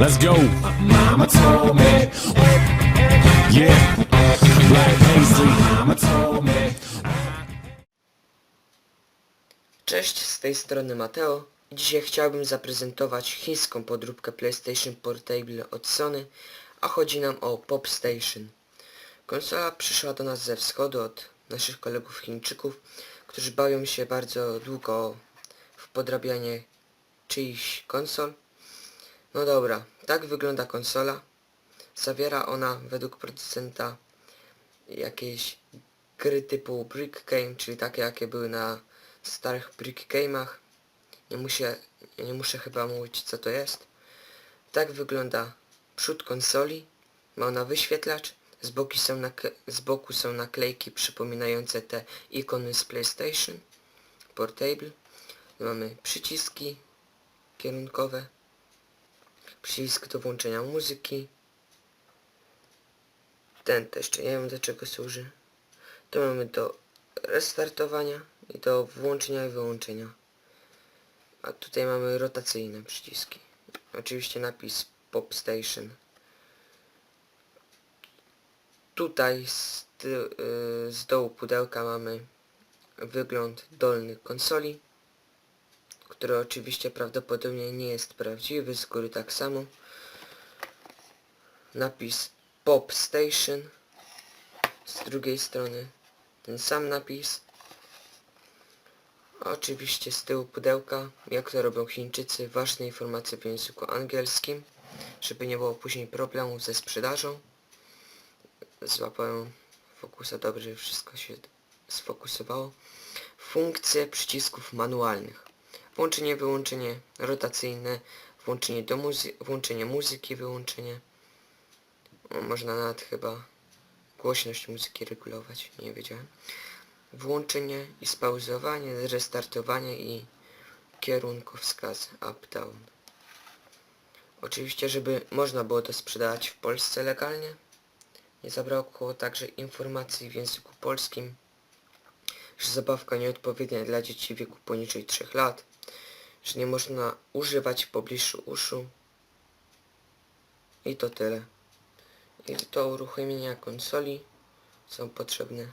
Let's go. Mama told me. Yeah. Black. Mama told me. Cześć, z tej strony Mateo. Dzisiaj chciałbym zaprezentować chińską podróbkę PlayStation Portable od Sony, a chodzi nam o Pop Station. Konsola przyszła do nas ze wschodu od naszych kolegów Chińczyków, którzy bawią się bardzo długo w podrabianie czyichś konsol. No dobra, tak wygląda konsola. Zawiera ona według producenta jakieś gry typu Brick Game, czyli takie jakie były na starych Brick Game'ach. Nie muszę, nie muszę chyba mówić co to jest. Tak wygląda przód konsoli. Ma ona wyświetlacz. Z boku są, z boku są naklejki przypominające te ikony z PlayStation Portable. Mamy przyciski kierunkowe. Przycisk do włączenia muzyki. Ten też, nie wiem do czego służy. To mamy do restartowania i do włączenia i wyłączenia. A tutaj mamy rotacyjne przyciski. Oczywiście napis Pop Station. Tutaj z, y, z dołu pudełka mamy wygląd dolny konsoli, który oczywiście prawdopodobnie nie jest prawdziwy, z góry tak samo. Napis Pop Station. Z drugiej strony ten sam napis. Oczywiście z tyłu pudełka, jak to robią Chińczycy, ważne informacje w języku angielskim, żeby nie było później problemów ze sprzedażą. Złapałem fokusa dobrze, wszystko się sfokusowało. Funkcje przycisków manualnych. Włączenie, wyłączenie rotacyjne, włączenie, do muzy włączenie muzyki, wyłączenie. Można nawet chyba głośność muzyki regulować, nie wiedziałem. Włączenie i spauzowanie, restartowanie i kierunkowskaz up-down. Oczywiście, żeby można było to sprzedawać w Polsce legalnie, nie zabrakło także informacji w języku polskim, że zabawka nieodpowiednia dla dzieci w wieku poniżej 3 lat, że nie można używać w pobliżu uszu i to tyle. I do uruchomienia konsoli są potrzebne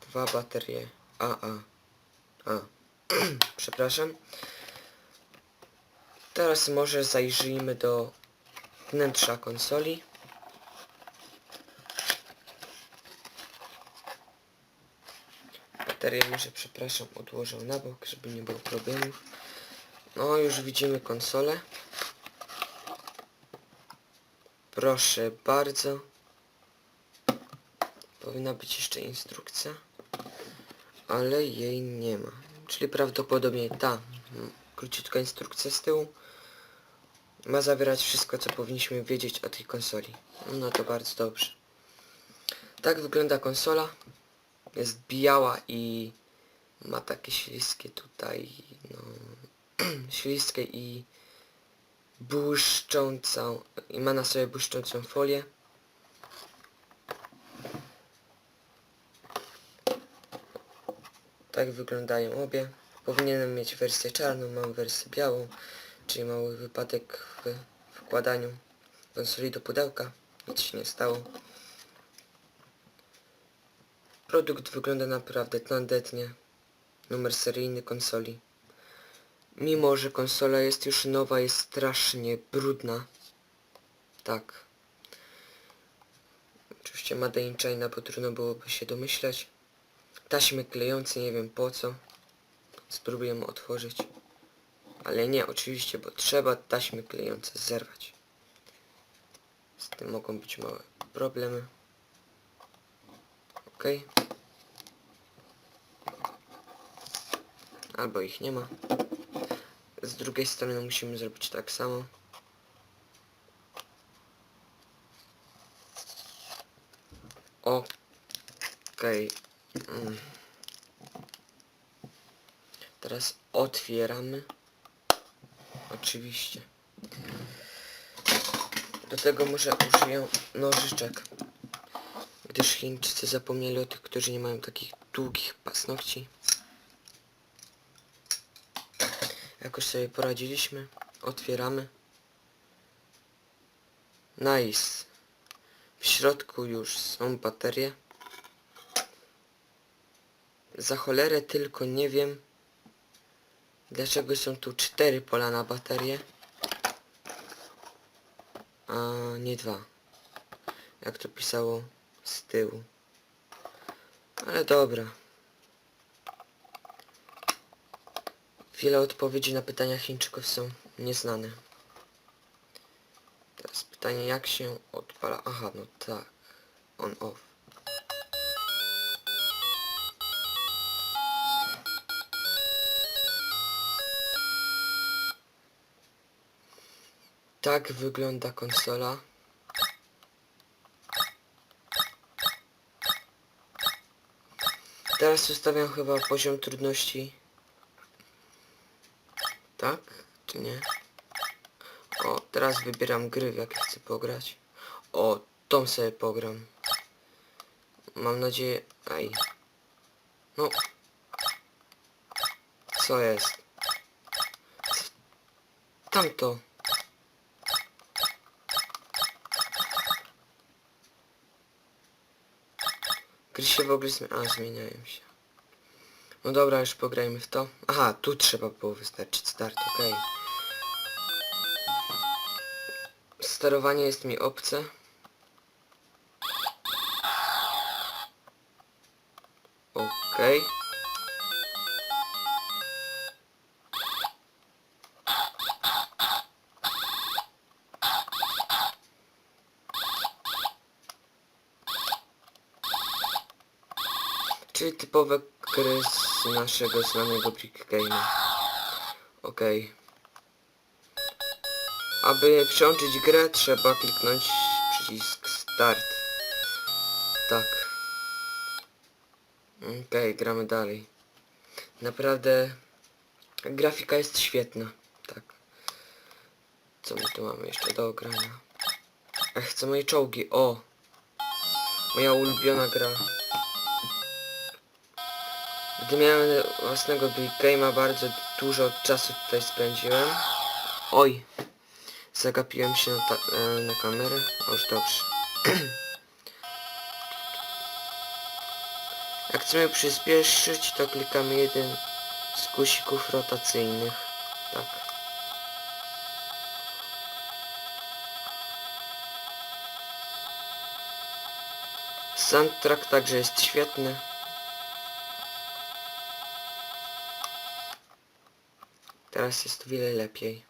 dwa baterie AA. A, przepraszam. Teraz może zajrzyjmy do wnętrza konsoli. Baterię może, przepraszam, odłożę na bok, żeby nie było problemów. No, już widzimy konsolę. Proszę bardzo. Powinna być jeszcze instrukcja. Ale jej nie ma. Czyli prawdopodobnie ta mm, króciutka instrukcja z tyłu ma zawierać wszystko, co powinniśmy wiedzieć o tej konsoli. No to bardzo dobrze. Tak wygląda konsola. Jest biała i ma takie śliskie tutaj, no, śliskie i błyszczącą, i ma na sobie błyszczącą folię. Tak wyglądają obie. Powinienem mieć wersję czarną, mam wersję białą, czyli mały wypadek w wkładaniu konsoli do pudełka. Nic się nie stało. Produkt wygląda naprawdę tandetnie. Numer seryjny konsoli. Mimo, że konsola jest już nowa, jest strasznie brudna. Tak. Oczywiście Made in China, bo trudno byłoby się domyśleć. Taśmy klejące, nie wiem po co. Spróbujemy otworzyć. Ale nie, oczywiście, bo trzeba taśmy klejące zerwać. Z tym mogą być małe problemy. Ok. Albo ich nie ma. Z drugiej strony musimy zrobić tak samo. Okej. Mm. Teraz otwieramy. Oczywiście. Do tego może użyję nożyczek. Gdyż Chińczycy zapomnieli o tych, którzy nie mają takich długich paznokci. Jakoś sobie poradziliśmy. Otwieramy. Nice. W środku już są baterie. Za cholerę tylko nie wiem, dlaczego są tu cztery pola na baterię, a nie dwa. Jak to pisało z tyłu. Ale dobra. Wiele odpowiedzi na pytania Chińczyków są nieznane. Teraz pytanie, jak się odpala... Aha, no tak. On off. Tak wygląda konsola. Teraz ustawiam chyba poziom trudności. Tak? Czy nie? O, teraz wybieram gry, w jakie chcę pograć. O, tą sobie pogram. Mam nadzieję... Aj. No. Co jest? Tamto. Gry się w ogóle zmieniają. A, zmieniają się. No dobra, już pograjmy w to. Aha, tu trzeba było wystarczyć start, okej. Sterowanie jest mi obce. Okej. Czyli typowe gry z naszego znanego Brick Game'a. Okej. Aby przełączyć grę trzeba kliknąć przycisk Start. Tak. Okej, gramy dalej. Naprawdę grafika jest świetna. Tak. Co my tu mamy jeszcze do ogrania? Ach, chcę moje czołgi. O! Moja ulubiona gra. Gdy miałem własnego Big Game'a, bardzo dużo czasu tutaj spędziłem. Oj! Zagapiłem się na, e, na kamerę. O, Już dobrze. Jak chcemy przyspieszyć, to klikamy jeden z guzików rotacyjnych. Tak. Soundtrack także jest świetny. Teraz jest o wiele lepiej.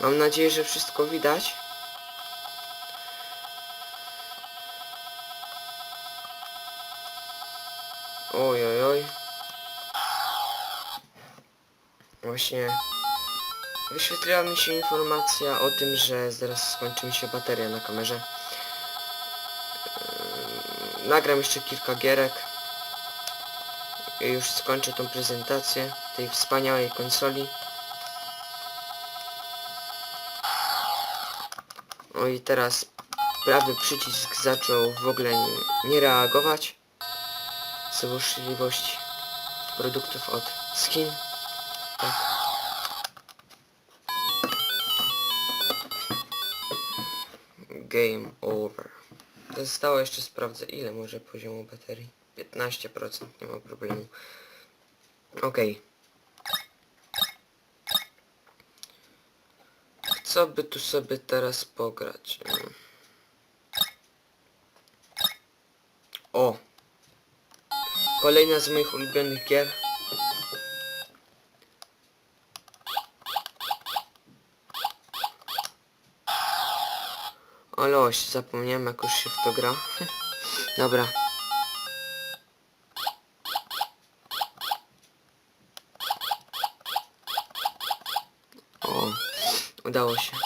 Mam nadzieję, że wszystko widać. Oj, oj, oj. Właśnie wyświetliła mi się informacja o tym, że zaraz skończy mi się bateria na kamerze. Ym, Nagram jeszcze kilka gierek. I już skończę tą prezentację tej wspaniałej konsoli. O i teraz prawy przycisk zaczął w ogóle nie, nie reagować. Złośliwość produktów od skin. Tak. Game over. Zostało jeszcze sprawdzę ile może poziomu baterii. 15% nie ma problemu. Okej. Co by tu sobie teraz pograć? O! Kolejna z moich ulubionych gier. Ale oś, zapomniałem jak już się w to gra. Dobra. O, udało się.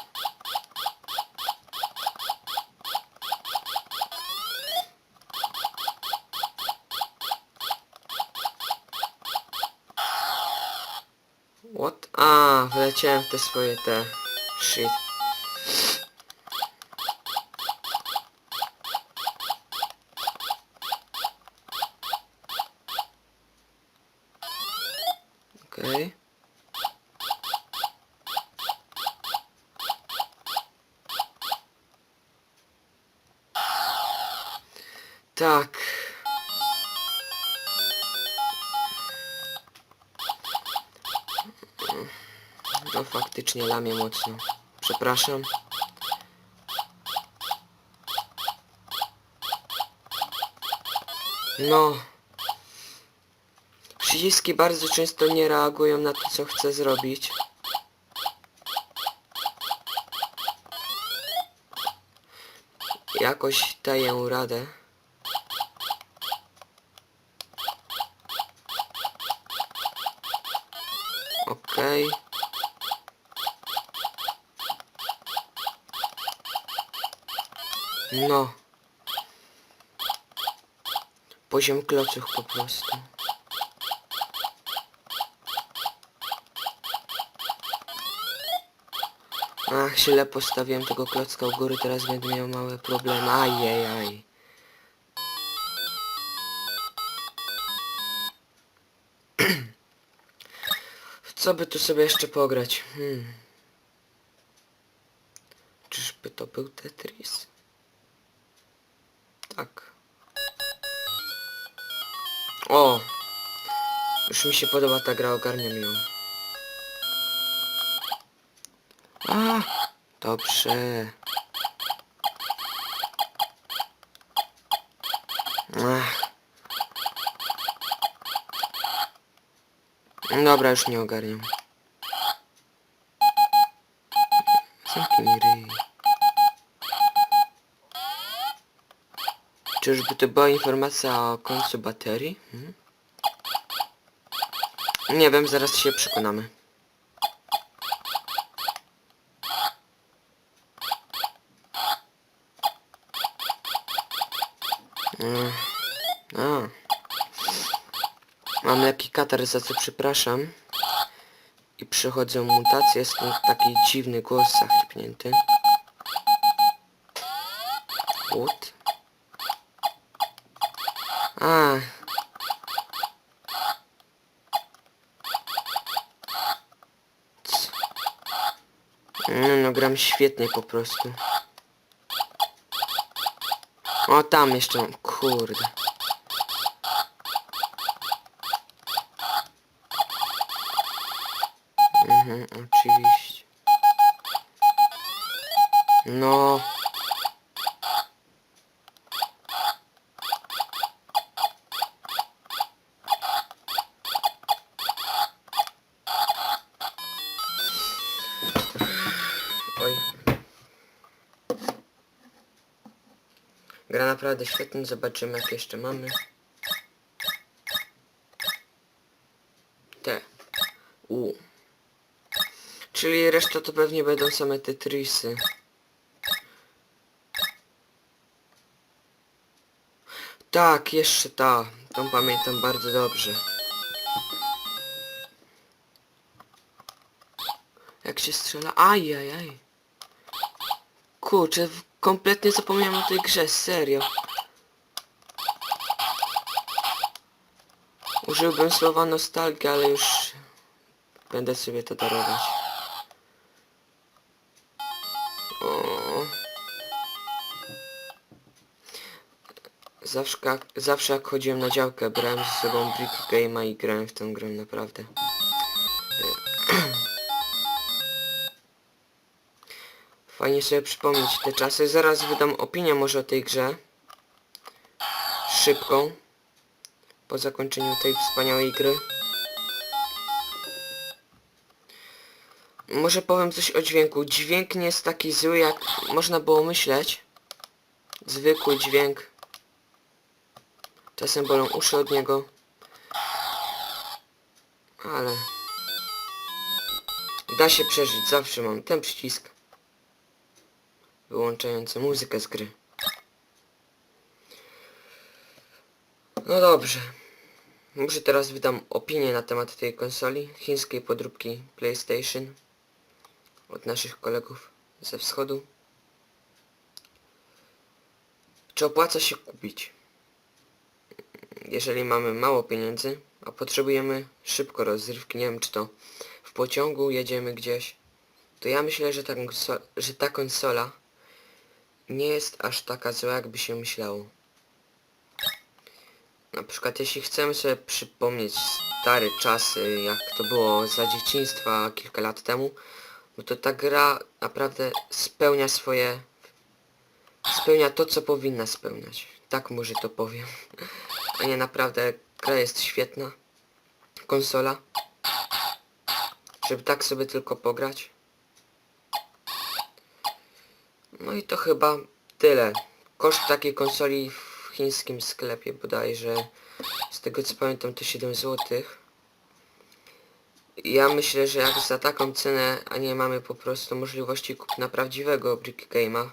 What? A, wleciałem w te swoje te shit. Tak. No lamię mocno. Przepraszam. No. Przyciski bardzo często nie reagują na to, co chcę zrobić. Jakoś daję radę. Okej. No. Poziom klocuch po prostu. Ach, źle postawiłem tego klocka u góry, teraz będę miał małe problemy. Ajajaj. Co by tu sobie jeszcze pograć? Hmm. Czyżby to był Tetris? Tak. O! Już mi się podoba ta gra, ogarniam ją. A, dobrze. Ach. Dobra, już nie ogarniam. Zamknij ryj. Czyżby to była informacja o końcu baterii? Hmm? Nie wiem, zaraz się przekonamy. Mm. A. Mam lekki katar, za co przepraszam. I przychodzą mutacje, stąd taki dziwny głos zachrypnięty. What? A. No, no gram świetnie po prostu. O, tam jeszcze mam, kurde. Mhm, oczywiście. No. Gra naprawdę świetnie, zobaczymy jak jeszcze mamy. Te. U. Czyli reszta to pewnie będą same Tetrisy. Tak, jeszcze ta. Tą pamiętam bardzo dobrze. Jak się strzela? Ajajaj. Kurczę, kompletnie zapomniałem o tej grze, serio. Użyłbym słowa nostalgia, ale już będę sobie to darować. O. Zawsze, zawsze jak chodziłem na działkę, brałem ze sobą Brick Game'a i grałem w tę grę naprawdę. Fajnie sobie przypomnieć te czasy. Zaraz wydam opinię może o tej grze. Szybką. Po zakończeniu tej wspaniałej gry. Może powiem coś o dźwięku. Dźwięk nie jest taki zły jak można było myśleć. Zwykły dźwięk. Czasem bolą uszy od niego. Ale... Da się przeżyć, zawsze mam ten przycisk wyłączający muzykę z gry. No dobrze. Może teraz wydam opinię na temat tej konsoli, chińskiej podróbki PlayStation od naszych kolegów ze wschodu. Czy opłaca się kupić? Jeżeli mamy mało pieniędzy, a potrzebujemy szybko rozrywki, nie wiem czy to w pociągu jedziemy gdzieś, to ja myślę, że ta, konso- że ta konsola nie jest aż taka zła, jakby się myślało. Na przykład jeśli chcemy sobie przypomnieć stare czasy, jak to było za dzieciństwa kilka lat temu, no to ta gra naprawdę spełnia swoje... Spełnia to, co powinna spełniać. Tak może to powiem. A nie, naprawdę gra jest świetna. Konsola. Żeby tak sobie tylko pograć. No i to chyba tyle. Koszt takiej konsoli w chińskim sklepie bodajże, z tego co pamiętam to 7 zł. Ja myślę, że jak za taką cenę, a nie mamy po prostu możliwości kupna prawdziwego Brick Game'a,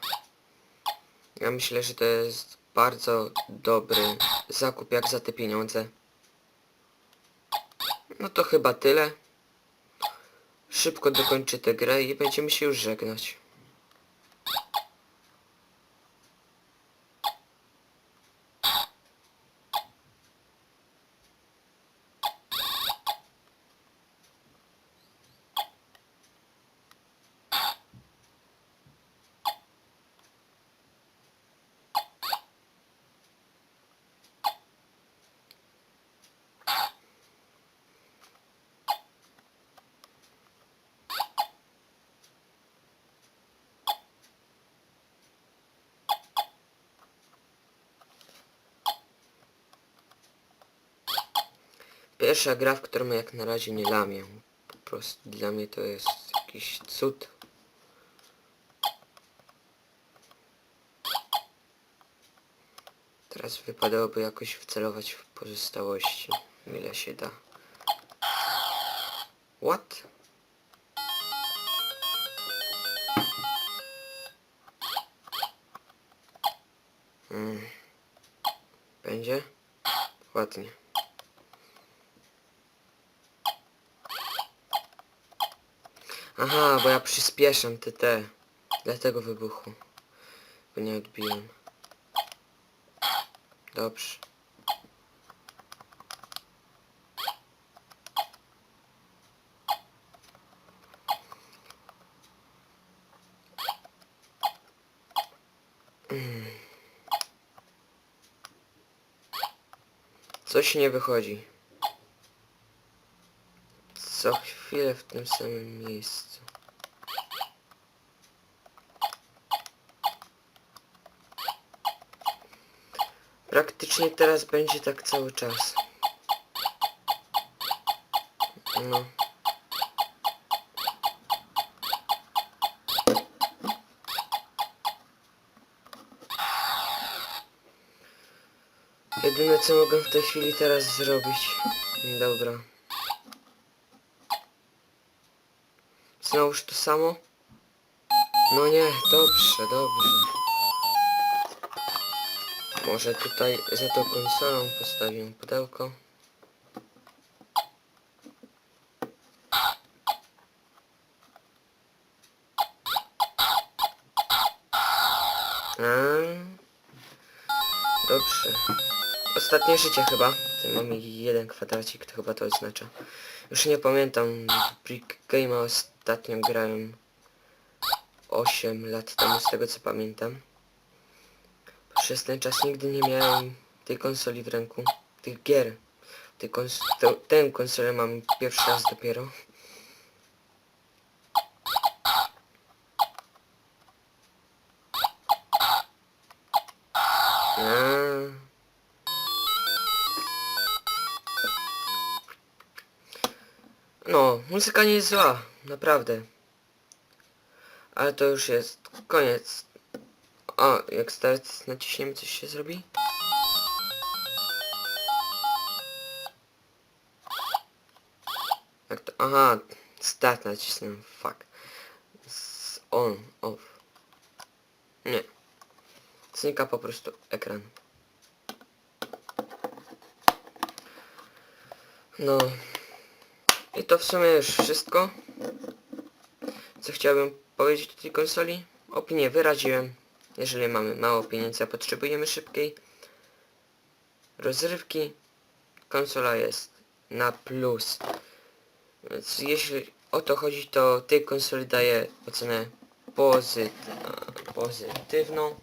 ja myślę, że to jest bardzo dobry zakup jak za te pieniądze. No to chyba tyle. Szybko dokończę tę grę i będziemy się już żegnać. Pierwsza gra, w którą jak na razie nie lamię. Po prostu dla mnie to jest jakiś cud. Teraz wypadałoby jakoś wcelować w pozostałości. Ile się da. What? Hmm. Będzie? Ładnie. Aha, bo ja przyspieszam te te. Dlatego wybuchu. Bo nie odbiłem. Dobrze. Mm. Coś nie wychodzi. Co chwilę w tym samym miejscu. Praktycznie teraz będzie tak cały czas. No. Jedyne co mogę w tej chwili teraz zrobić. Dobra. Znowuż to samo? No nie, dobrze, dobrze. Może tutaj za tą konsolą postawię pudełko. Eee, Dobrze. Ostatnie życie chyba. Tutaj jeden kwadracik, to chyba to oznacza. Już nie pamiętam. Brick Game'a ostatnio grałem 8 lat temu, z tego co pamiętam. Przez ten czas nigdy nie miałem tej konsoli w ręku. Tych gier. Tej kons tę konsolę mam pierwszy raz dopiero. No, muzyka nie jest zła, naprawdę. Ale to już jest koniec. O, jak start naciśniemy, coś się zrobi? Jak to? Aha, start nacisnąłem, fuck. Z on, off. Nie. Znika po prostu ekran. No. I to w sumie już wszystko. Co chciałbym powiedzieć o tej konsoli? Opinię wyraziłem. Jeżeli mamy mało pieniędzy, a potrzebujemy szybkiej rozrywki, konsola jest na plus. Więc jeśli o to chodzi, to tej konsoli daję ocenę pozyt pozytywną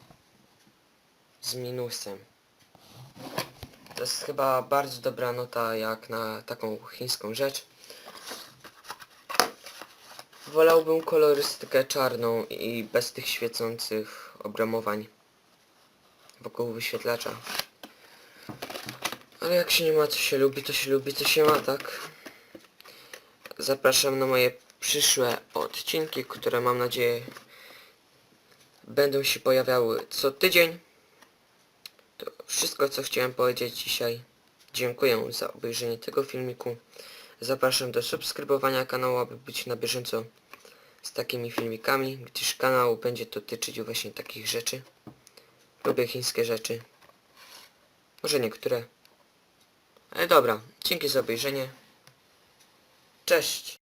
z minusem. To jest chyba bardzo dobra nota jak na taką chińską rzecz. Wolałbym kolorystykę czarną i bez tych świecących obramowań wokół wyświetlacza. Ale jak się nie ma, co się lubi, to się lubi, co się ma, tak? Zapraszam na moje przyszłe odcinki, które mam nadzieję będą się pojawiały co tydzień. To wszystko, co chciałem powiedzieć dzisiaj. Dziękuję za obejrzenie tego filmiku. Zapraszam do subskrybowania kanału, aby być na bieżąco z takimi filmikami, gdyż kanał będzie dotyczyć właśnie takich rzeczy. Lubię chińskie rzeczy. Może niektóre. Ale dobra, dzięki za obejrzenie. Cześć!